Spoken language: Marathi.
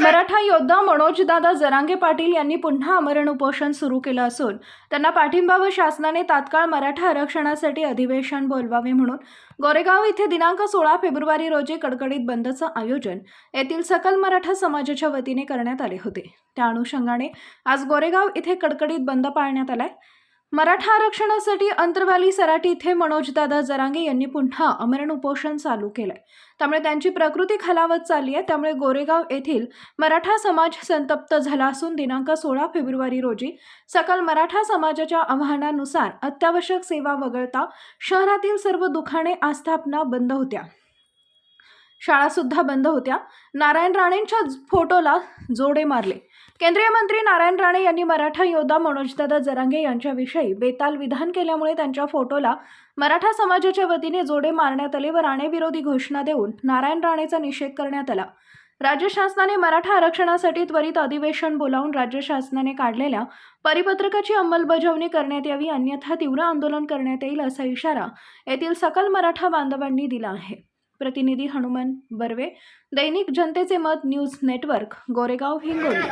मराठा योद्धा मनोजदादा जरांगे पाटील यांनी पुन्हा आमरण उपोषण सुरू केलं असून त्यांना पाठिंबा व शासनाने तात्काळ मराठा आरक्षणासाठी अधिवेशन बोलवावे म्हणून गोरेगाव इथे दिनांक सोळा फेब्रुवारी रोजी कडकडीत बंदचं आयोजन येथील सकल मराठा समाजाच्या वतीने करण्यात आले होते. त्या अनुषंगाने आज गोरेगाव इथे कडकडीत बंद पाळण्यात आलाय. मराठा आरक्षणासाठी अंतरवाली सराटी इथे मनोजदादा जरांगे यांनी पुन्हा अमरण उपोषण चालू केलंय. त्यामुळे त्यांची प्रकृती खालावत चालली आहे. त्यामुळे गोरेगाव येथील मराठा समाज संतप्त झाला असून दिनांक सोळा फेब्रुवारी रोजी सकल मराठा समाजाच्या आव्हानानुसार अत्यावश्यक सेवा वगळता शहरातील सर्व दुकाने आस्थापना बंद होत्या. शाळासुद्धा बंद होत्या. नारायण राणेंच्या फोटोला जोडे मारले. केंद्रीय मंत्री नारायण राणे यांनी मराठा योद्धा मनोजदादा जरांगे यांच्याविषयी बेताल विधान केल्यामुळे त्यांच्या फोटोला मराठा समाजाच्या वतीने जोडे मारण्यात आले व राणेविरोधी घोषणा देऊन नारायण राणेचा निषेध करण्यात आला. राज्य शासनाने मराठा आरक्षणासाठी त्वरित अधिवेशन बोलावून राज्य शासनाने काढलेल्या परिपत्रकाची अंमलबजावणी करण्यात यावी अन्यथा तीव्र आंदोलन करण्यात येईल असा इशारा येथील सकल मराठा बांधवांनी दिला आहे. प्रतिनिधी हनुमान बर्वे दैनिक जनतेचे मत न्यूज नेटवर्क गोरेगाव हिंगोली.